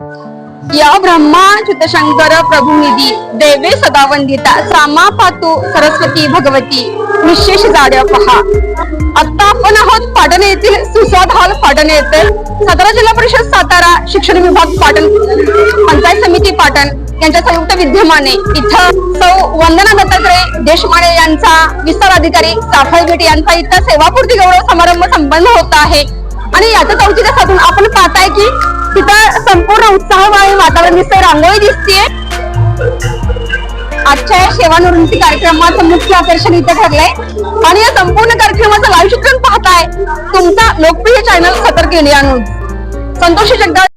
या ब्रह्मा शंकर प्रभुनिधी देवे सदा वंदिता सामा पातू सरस्वती भगवती निशेष जाड्या पहा. आता आपण आहोत पाटण येथील सुसाद हॉल पाटण येथे. सातारा जिल्हा परिषद सातारा शिक्षण विभाग पाटण पंचायत समिती पाटण यांच्या संयुक्त विद्यमाने इथं सौ वंदना दत्तात्रय देशमाने यांचा विस्तार अधिकारी साफळ गेट यांचा इथं सेवापूर्ती गौरव समारंभ संपन्न होत आहे. आणि याचं औचित्य साधून आपण संपूर्ण उत्साहवाळी वातावरण दिसतंय रांगोळी दिसतीये. आजच्या या सेवानिवृत्ती कार्यक्रमाचं मुख्य आकर्षण इथं ठरलंय. आणि या संपूर्ण कार्यक्रमाचं लाईव्ह चित्रण पाहताय तुमचा लोकप्रिय चॅनल सतर्क इंडिया न्यूज. संतोषी जगदाळ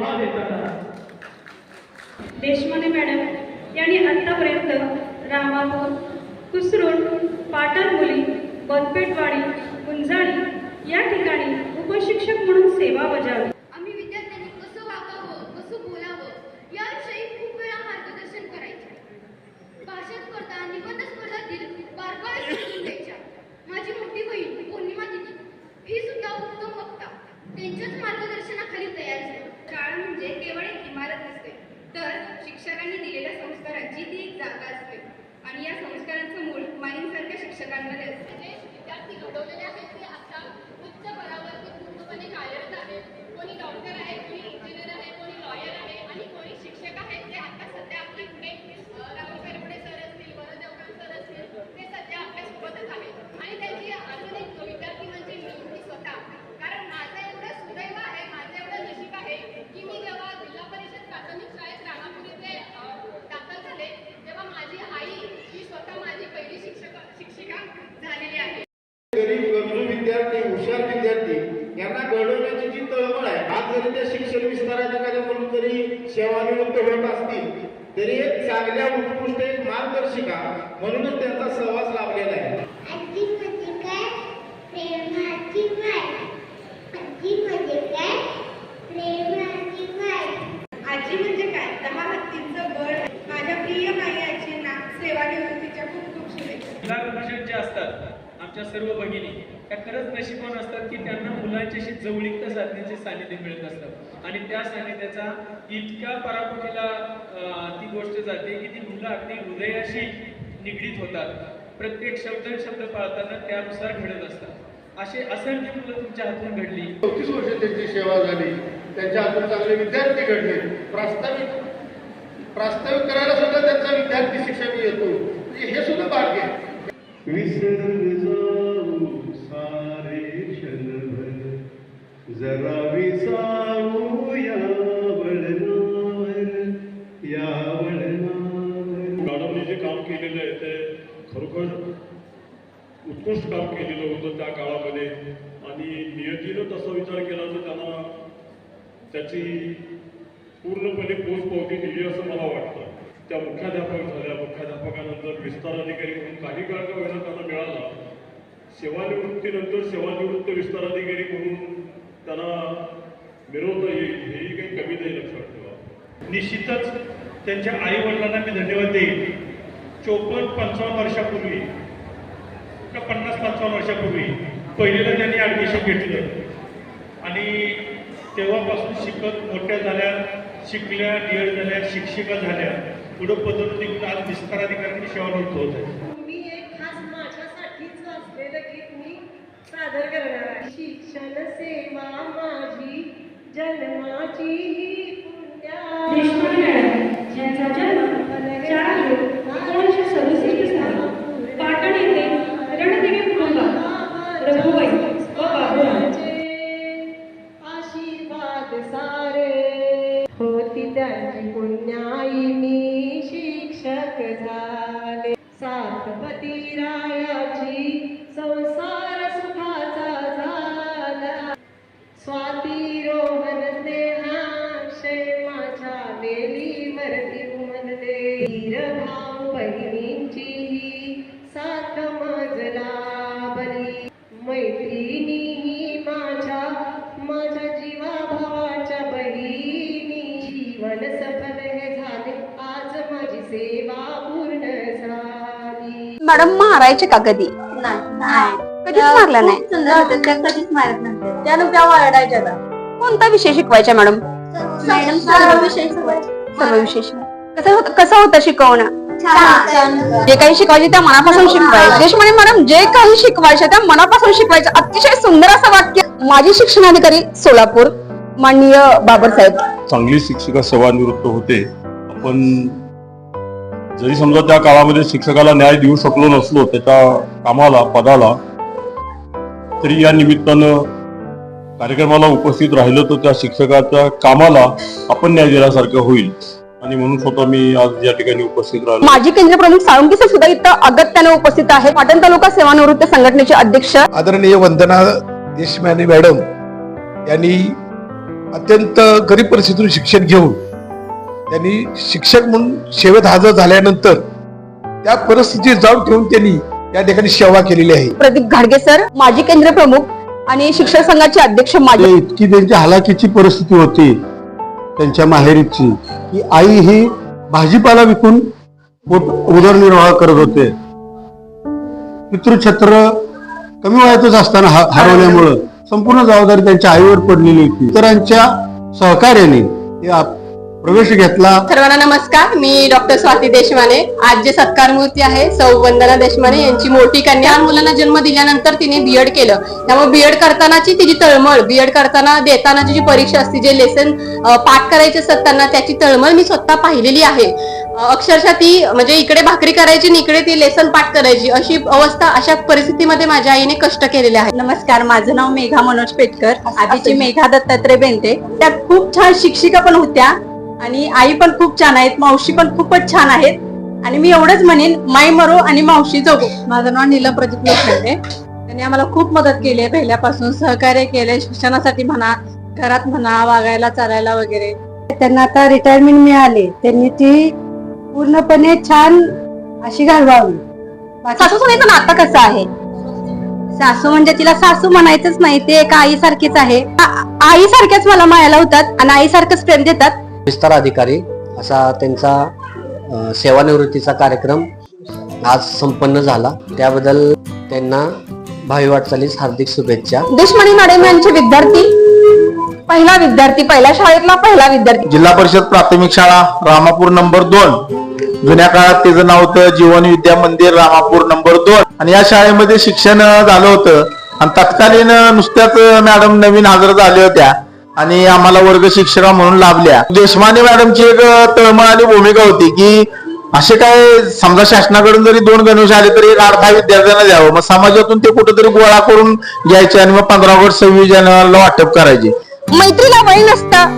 तुम्हा देताना देशमाने मॅडम यांनी आतापर्यंत रामापूर कुसरोड पाटण मुली बनपेटवाडी गुंजाळी या ठिकाणी उपशिक्षक म्हणून सेवा बजावली. आम्ही विद्यार्थ्यांनी कसं वागावं कसं बोलावं याविषयी खूप वेळा मार्गदर्शन करायचे. भाषा स्पर्धा निबंध स्पर्धातील बारकावे समजून द्यायच्या. माझी मोठी बहीण पौर्णिमा दिदी ही सुद्धा उत्तम वक्ता. त्यांच्याच झाली म्हणजे केवळ एक इमारत नसते तर शिक्षकांनी दिलेल्या संस्कारांची ती एक जागा असते. आणि या संस्कारांचं मूळ माईंसारख्या शिक्षकांमध्ये असते. जे विद्यार्थी घडवलेले आहेत ते आता उच्च पदावरती पूर्णपणे कार्यरत आहेत कोणी डॉक्टर आहे कोणी इंजिनियर आहे कोणी लॉयर आहे आणि कोणी शिक्षक आहेत ते आता सध्या आपल्या पुढे अ, राहुल करपडे सर असतील वरद देवकर सर असतील ते सध्या आपल्या सोबतच आहेत आणि त्याची अजून एक विद्यार्थी म्हणजे मी मी स्वतः कारण माझं एवढं सुदैव आहे माझं एवढं नशीब आहे की मी जेव्हा जिल्हा परिषद प्राथमिक शाळेत रामापूर येथे अ, दाखल झाले तेव्हा माझी आई ही स्वतः माझी पहिली शिक्षक शिक्षिका झालेली आहे गरीब गरजू विद्यार्थी हुशार विद्यार्थी यांना घडवण्याची जी तळमळ आहे आज जरी ते शिक्षण विस्ताराधिकारी म्हणून जरी सेवानिवृत्त होत असतील तरी एक चांगल्या उत्कृष्ट एक मार्गदर्शिका म्हणूनच त्यांचा सहवास लाभलेला आहे आजी म्हणजे काय प्रेमाची माय आजी म्हणजे काय प्रेमाची माय आजी म्हणजे काय दहा हत्तींचं बळ माझ्या प्रिय माई आजींना सेवानिवृत्तीच्या खूप खूप शुभेच्छा जिल्हा परिषद जे असतात आमच्या सर्व भगिनी त्या खरंच नशिबान असतात की त्यांना मुलांच्याशी जवळीकता साधण्याचे सानिध्य मिळत असतं. आणि त्या सानिध्याचा इतक्या पराकोटीला ती गोष्ट जाते की ती मुलं अगदी हृदयाशी निगडीत होतात. प्रत्येक शब्द शब्द पाळताना त्यानुसार घडत असतात. असे असंख्य मुलं तुमच्या हातून घडली. चौतीस वर्ष त्यांची सेवा झाली. त्यांच्या हातून चांगले विद्यार्थी घडले. प्रास्ताविक प्रास्ताविक करायला सुद्धा त्यांचा विद्यार्थी शिक्षक येतो. म्हणजे हे सुद्धा भाग्य आहे. जरा विसावू या वळणावर या वळणावर मॅडमने जे काम केलेलं आहे ते खरोखर उत्कृष्ट काम केलेलं होतं त्या काळामध्ये. आणि नियतीनं तसा विचार केला तर त्यांना त्याची पूर्णपणे पोचपावती दिली असं मला वाटतं. त्या मुख्याध्यापक झाल्या. मुख्याध्यापकानंतर विस्तार अधिकारी म्हणून काही काळ का वेळा त्यांना मिळाला. सेवानिवृत्तीनंतर सेवानिवृत्त विस्तार अधिकारी म्हणून त्यांना मिरवता येईल हेही काही कमी नाही लक्षात ठेवा निश्चितच त्यांच्या आई वडिलांना मी धन्यवाद देईन. चोपन्न पंचावन्न वर्षापूर्वी का पन्नास पंचावन्न वर्षापूर्वी पहिलेला त्यांनी ॲडमिशन घेतलं. आणि तेव्हापासून शिकत मोठ्या झाल्या शिकल्या डी झाल्या शिक्षिका झाल्या. पुढं पदोन्नती आज विस्ताराधिकारी सेवानिवृत्त होत आहे मी एक खास माझ्यासाठीच वाचलेलं गीत मी सादर करणार आहे शिक्षण सेवा माझी जन्माची ही पुण्या क्षेमाच्या वेली वरती उमलले वीर भाऊ बहिणींची साथ मजला बरी मैत्रिणी ही माझ्या माझ्या जीवा भावाच्या बहिणी जीवन सफल हे झाले आज माझी सेवा पूर्ण झाली मॅडम मारायचे का कधी कधीच मारला नाही सुंदर होते त्या कधीच मारत नव्हते त्या नुकत्या ओरडायच्या कोणता विषय शिकवायचा मॅडम मॅडम सर्व विषय शिकवायचे सर्व विषय शिक- कसं होतं कसं होतं शिकवणं? जे काही शिकवायचे त्या मनापासून शिकवायचे. देशपांडे मॅडम जे काही शिकवायचे त्या मनापासून शिकवायचे. अतिशय सुंदर असं वाक्य. माजी शिक्षणाधिकारी सोलापूर माननीय बाबरसाहेब चांगली शिक्षिका सेवानिवृत्त होते. आपण जरी समजा त्या काळामध्ये शिक्षकाला न्याय देऊ शकलो नसलो त्याच्या कामाला पदाला तरी या निमित्तानं कार्यक्रमाला उपस्थित राहिलो तर त्या शिक्षकाच्या कामाला आपण न्याय दिल्यासारखं होईल. आणि म्हणून स्वतः मी आज या ठिकाणी उपस्थित राहिलो. माजी केंद्र प्रमुख साळुंकी सर सुद्धा इथं अगत्याने उपस्थित आहे पाटण तालुका सेवानिवृत्त संघटनेचे अध्यक्ष. आदरणीय वंदना देशमाने मॅडम यांनी अत्यंत गरीब परिस्थितीतून शिक्षण घेऊन त्यांनी शिक्षक म्हणून सेवेत हजर झाल्यानंतर त्या परिस्थितीत जाऊन ठेवून त्यांनी या ठिकाणी सेवा केलेली आहे. प्रदीप घाडगे सर माजी केंद्र प्रमुख आणि शिक्षक संघाचे अध्यक्ष माजी इतकी त्यांची हालाकीची परिस्थिती होती त्यांच्या माहेरीची की आई ही भाजीपाला विकून उदरनिर्वाह करत होते. पितृछत्र कमी वयातच असताना हरवल्यामुळं संपूर्ण जबाबदारी त्यांच्या आईवर पडलेली होती. इतरांच्या सहकार्याने प्रवेश घेतला. सर्वांना नमस्कार मी डॉक्टर स्वाती देशमाने. आज जे सत्कार मूर्ती आहे सौ वंदना देशमाने यांची मोठी कन्या. लहान मुलांना जन्म दिल्यानंतर तिने बीएड केलं. त्यामुळे बीएड करतानाची तिची तळमळ बीएड करताना देतानाची जी परीक्षा असते जे लेसन पाठ करायचे असतात त्यांना त्याची तळमळ मी स्वतः पाहिलेली आहे. अक्षरशः ती म्हणजे इकडे भाकरी करायची आणि इकडे ती लेसन पाठ करायची अशी अवस्था अशा परिस्थितीमध्ये माझ्या आईने कष्ट केलेले आहेत नमस्कार माझं नाव मेघा मनोज पेटकर. आधीची मेघा दत्तात्रय बेंते त्या खूप छान शिक्षिका पण होत्या. आणि आई पण खूप छान आहेत मावशी पण खूपच छान आहेत. आणि मी एवढंच म्हणेन माई मरो आणि मावशी जगो. माझं नाव नीलम प्रदीप लोखंडे. त्यांनी आम्हाला खूप मदत केली आहे पहिल्यापासून सहकार्य केले शिक्षणासाठी म्हणा घरात म्हणा वागायला चालायला वगैरे. त्यांना आता रिटायरमेंट मिळाली. त्यांनी ती पूर्णपणे छान अशी घालवावी. सासू सुनेचं नातं कसं आहे? सासू म्हणजे तिला सासू म्हणायचंच नाही ते एका आईसारखीच आहे. आई सारख्याच मला मायाला होतात आणि आईसारखंच प्रेम देतात. विस्तार अधिकारी असा त्यांचा सेवानिवृत्तीचा कार्यक्रम आज संपन्न झाला. त्याबद्दल त्यांना भावी वाटचालीस हार्दिक शुभेच्छा. देशमणी मॅडम यांचे विद्यार्थी पहिला विद्यार्थी पहिल्या शाळेतला पहिला विद्यार्थी. जिल्हा परिषद प्राथमिक शाळा रामापूर नंबर दोन. जुन्या काळात त्याचं नाव होतं जीवन विद्या मंदिर रामापूर नंबर दोन. आणि या शाळेमध्ये शिक्षण झालं होतं. आणि तत्कालीन नुसत्याच मॅडम नवीन हजर झाल्या होत्या. आणि आम्हाला वर्ग शिक्षिका म्हणून लाभल्या. देशमाने मॅडमची एक अं, तळमळ आणि भूमिका होती की असे काय समजा शासनाकडून जरी दोन गणवेश आले तरी एक आठ दहा विद्यार्थ्यांना द्यावं. मग समाजातून ते कुठेतरी गोळा करून घ्यायचे आणि मग पंधरा ऑगस्ट सव्वीस जानेवारीला वाटप करायचे. मैत्रीला वय नसतं.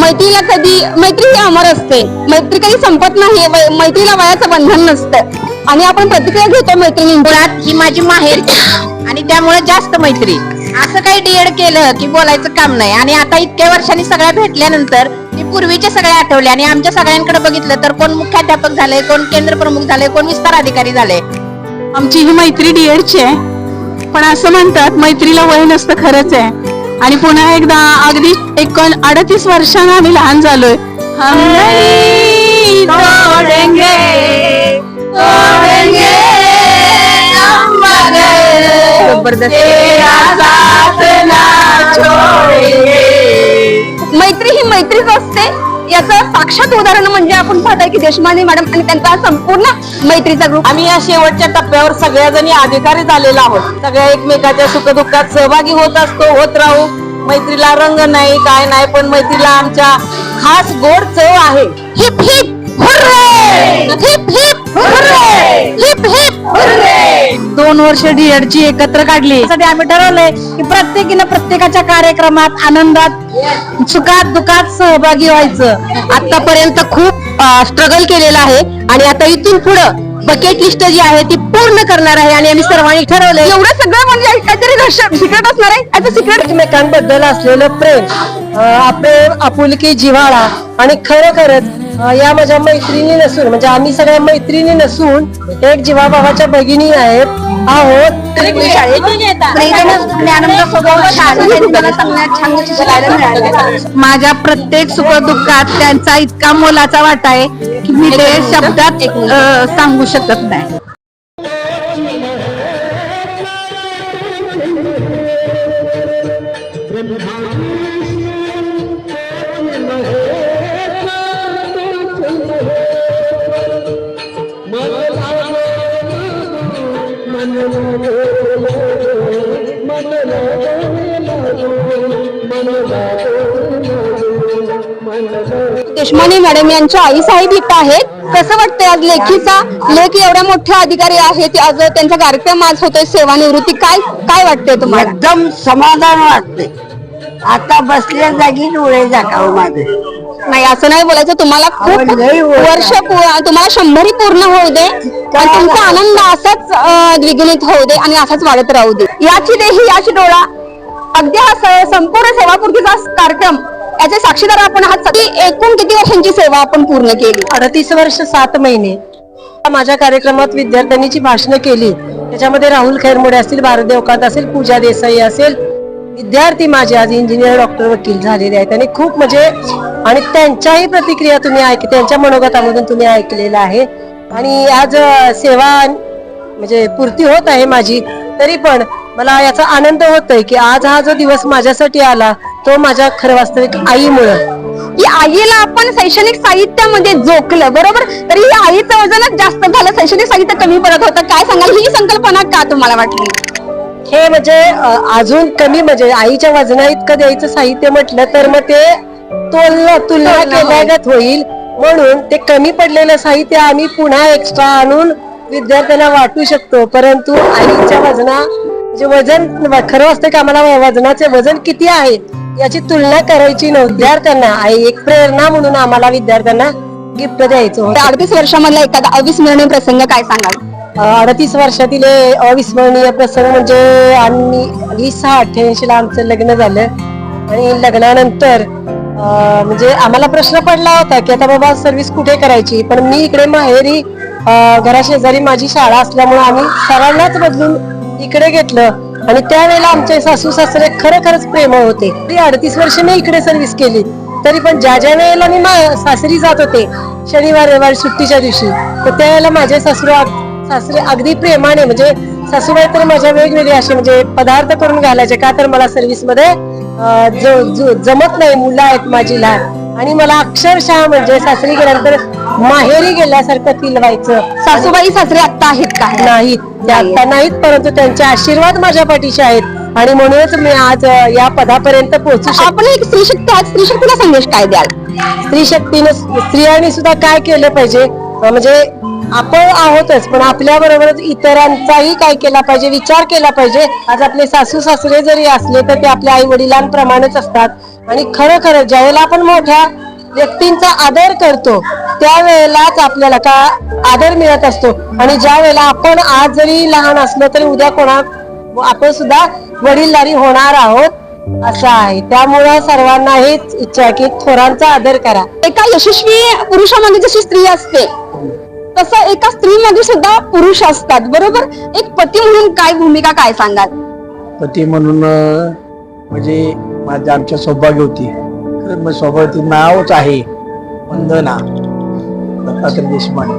मैत्रीला कधी मैत्री ही अमर असते. मैत्री कधी संपत नाही. मैत्रीला वयाचं बंधन नसतं. आणि आपण प्रतिक्रिया घेतो मैत्रिणी मुळात ही माझी माहेर आणि त्यामुळे जास्त मैत्री. असं काही डीएड केलं की बोलायचं काम नाही. आणि आता इतक्या वर्षांनी सगळ्या भेटल्यानंतर मी पूर्वीचे सगळे आठवले आणि आमच्या सगळ्यांकडे बघितलं तर कोण मुख्याध्यापक झाले कोण केंद्र प्रमुख झाले कोण विस्तार अधिकारी झाले. आमची ही मैत्री डीएडची आहे. पण असं म्हणतात मैत्रीला वय नसतं खरंच आहे. आणि पुन्हा एकदा अगदी एकोण अडतीस वर्षांना आम्ही लहान झालोय. हम तोडेंगे, तोडेंगे. जबरदस्त. मैत्री ही मैत्रीच असते. याचं साक्षात उदाहरण म्हणजे आपण पाहताय की देशमाने मॅडम आणि त्यांचा संपूर्ण मैत्रीचा ग्रुप आम्ही या शेवटच्या टप्प्यावर सगळ्याजणी अधिकारी झालेलो आहोत. सगळ्या एकमेकाच्या सुखदुःखात सहभागी होत असतो होत राहू. मैत्रीला रंग नाही काय नाही पण मैत्रीला आमच्या खास गोड चव आहे. Hip hip hurray! Hip hip hurray! Hip hip hurray! दोन वर्ष डीएडची एकत्र काढली. त्यासाठी आम्ही ठरवलंय की प्रत्येकीनं प्रत्येकाच्या कार्यक्रमात आनंदात सुखात दुखात सहभागी व्हायचं. आतापर्यंत खूप स्ट्रगल केलेला आहे. आणि आता इथून पुढं बकेट लिस्ट जी आहे ती पूर्ण करणार आहे आणि आम्ही सर्वांनी ठरवलंय. एवढं सगळं म्हणजे काहीतरी सिक्रेट असणार आहे. याचं सिक्रेट एकमेकांबद्दल असलेलं प्रेम प्रेम आपुलकी जिव्हाळा आणि खरोखरच अं, या माझ्या मैत्रिणी नसून म्हणजे आम्ही सगळ्या मैत्रिणी नसून एक जीवाभावाच्या भगिनी आहेत. आहोत. माझ्या प्रत्येक सुख दुःखात त्यांचा इतका मोलाचा वाटा आहे की मी ते शब्दात सांगू शकत नाही. देशमाने मॅडम यांच्या आई साहेब इथं आहेत. कसं वाटतंय आज लेखीचा? लेख एवढ्या मोठ्या अधिकारी आहेत आज त्यांचा कार्यक्रम आज होतोय सेवानिवृत्ती. काय काय वाटतंय तुम्हाला? एकदम समाधान वाटते आता बसल्या जागी डोळे जागावं माझे. नाही असं नाही बोलायचं. तुम्हाला खूप लई वर्ष. वर्ष पू- तुम्हाला शंभरही पूर्ण होऊ दे आणि तुमचा आनंद असाच अं, द्विगुणित होऊ दे आणि असाच वाढत राहू दे. याची देही याची डोळा. अगदी हा स- संपूर्ण सेवापूर्तीचा कार्यक्रम याचे साक्षीदार आपण आहात. एकूण किती वर्षांची सेवा आपण पूर्ण केली? अडतीस वर्ष सात महिने. माझ्या कार्यक्रमात विद्यार्थ्यांनी जी भाषणं केली. त्याच्यामध्ये राहुल खैरमोडे असतील भारदेवकांत असेल पूजा देसाई असेल. विद्यार्थी माझे आज इंजिनियर डॉक्टर वकील झालेले आहेत. आणि खूप म्हणजे आणि त्यांच्याही प्रतिक्रिया तुम्ही ऐक त्यांच्या मनोगतामधून तुम्ही ऐकलेलं आहे. आणि आज सेवा म्हणजे पूर्ती होत आहे माझी. तरी पण मला याचा आनंद होतोय की आज हा जो दिवस माझ्यासाठी आला तो माझ्या खरं वास्तविक आईमुळं. आईला आपण शैक्षणिक साहित्यामध्ये जोखलं बरोबर? तरी या आईचं वजनच जास्त झालं शैक्षणिक साहित्य कमी पडत होतं. काय सांगाल? ही संकल्पना का तुम्हाला वाटली? हे म्हणजे अ, अजून कमी म्हणजे आईच्या वजना इतकं द्यायचं साहित्य म्हटलं तर मग ते तुलना तुलना केल्यागत होईल. म्हणून ते कमी पडलेलं साहित्य आम्ही पुन्हा एक्स्ट्रा आणून विद्यार्थ्यांना वाटू शकतो. परंतु आईच्या वजना म्हणजे वजन खरं असतं की आम्हाला वजनाचे वजन किती आहे? याची तुलना करायची नव्हती. विद्यार्थ्यांना आई एक प्रेरणा म्हणून आम्हाला विद्यार्थ्यांना गिफ्ट द्यायचं होतं. अडतीस वर्षामधला एखादा अविस्मरणीय प्रसंग काय सांगाल? अडतीस वर्षातील हे अविस्मरणीय प्रसंग म्हणजे आम्ही वीस सहा अठ्ठ्याऐंशी ला आमचं लग्न झालं. आणि लग्नानंतर अं, म्हणजे आम्हाला प्रश्न पडला होता की आता बाबा सर्व्हिस कुठे करायची? पण मी इकडे माहेरी अं, घराशेजारी माझी शाळा असल्यामुळे आम्ही सर्वांनाच बदलून इकडे घेतलं. आणि त्यावेळेला आमचे सासू सासरे खरोखरच प्रेम होते. अडतीस वर्ष मी इकडे सर्व्हिस केली. तरी पण ज्या ज्या वेळेला मी मा- सासरी जात होते शनिवार रविवार सुट्टीच्या दिवशी तर त्यावेळेला माझे सासरू सासरे अगदी प्रेमाने म्हणजे सासूबाई तर माझ्या वेगवेगळे असे म्हणजे पदार्थ करून घालायचे का तर मला सर्व्हिसमध्ये जमत नाही मुलं आहेत माझी लहान. आणि मला अक्षरशः म्हणजे सासरी गेल्यानंतर माहेरी गेल्यासारखं फील व्हायचं सासूबाई सासरे आत्ता आहेत का? नाहीत ते आता नाहीत परंतु त्यांचे आशीर्वाद माझ्या पाठीशी आहेत. आणि म्हणूनच मी आज अं, या पदापर्यंत पोहोचू शकतो. आपण एक स्त्री शक्ती आहात स्त्री शक्तीला संदेश काय द्याल? स्त्री शक्तीने स्त्रियांनी सुद्धा काय केलं पाहिजे? अं, म्हणजे आपण आहोतच पण आपल्या बरोबरच इतरांचाही काय केला पाहिजे विचार केला पाहिजे. आज आपले सासू सासरे जरी असले तर ते आपल्या आई वडिलांप्रमाणेच असतात. आणि खरं खरं ज्यावेळेला आपण मोठ्या व्यक्तींचा आदर करतो त्यावेळेलाच आपल्याला का आदर मिळत असतो. आणि ज्या वेळेला आपण आज जरी लहान असलो तरी उद्या कोणा आपण सुद्धा वडीलधारी होणार आहोत असं आहे. त्यामुळे सर्वांना हेच इच्छा आहे की थोरांचा आदर करा. एका यशस्वी पुरुषामध्ये जशी स्त्री असते तसं एका स्त्रीमध्ये सुद्धा पुरुष असतात. बरोबर? एक पती म्हणून काय भूमिका काय सांगाल? पती म्हणून म्हणजे माझ्या आमच्या सौभाग्य होती. सौभाग्याचं नावच आहे वंदना. दत्तात्रय देशपांडे.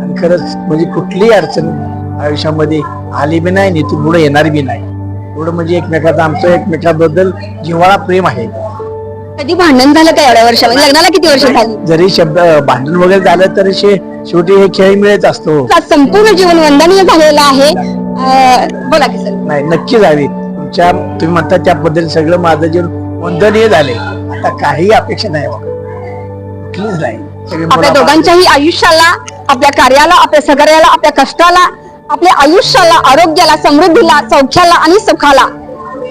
आणि खरंच म्हणजे कुठलीही अडचण आयुष्यामध्ये आली बी नाही इथून पुढे येणार बी नाही. एवढं म्हणजे एकमेकाचं आमचं एकमेकाबद्दल जिव्हाळा प्रेम आहे. कधी भांडण झालं का एवढ्या वर्षामध्ये? लग्नाला किती वर्ष झाली? जरी शब्द भांडण वगैरे झालं तरी शे शेवटी हे खेळ मिळत असतो. संपूर्ण जीवन वंदनीय झालेलं आहे? अं, बोला की सर. नाही नक्की झाली तुमच्या तुम्ही म्हणता त्याबद्दल सगळं माझं जीवन वंदनीय झाले. आता काही अपेक्षा नाही बघा कुठलीच नाही. सगळे आपल्या मुलाबाळ- दोघांच्याही आयुष्याला आपल्या कार्याला आपल्या सहकार्याला आपल्या कष्टाला आपल्या आयुष्याला आरोग्याला समृद्धीला सौख्याला आणि सुखाला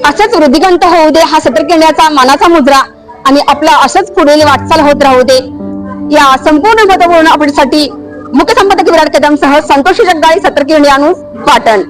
असंच वृद्धिगंत होऊ दे हा सत्र केंद्राचा मानाचा मुद्रा आणि आपला असंच पुढील वाटचाल होत राहू दे. या संपूर्ण मतपूर्ण अपडेटसाठी मुख्य संपादक विराट कदम सह संतोषी जगदाळे सत्रकिरणी न्यूज पाटण.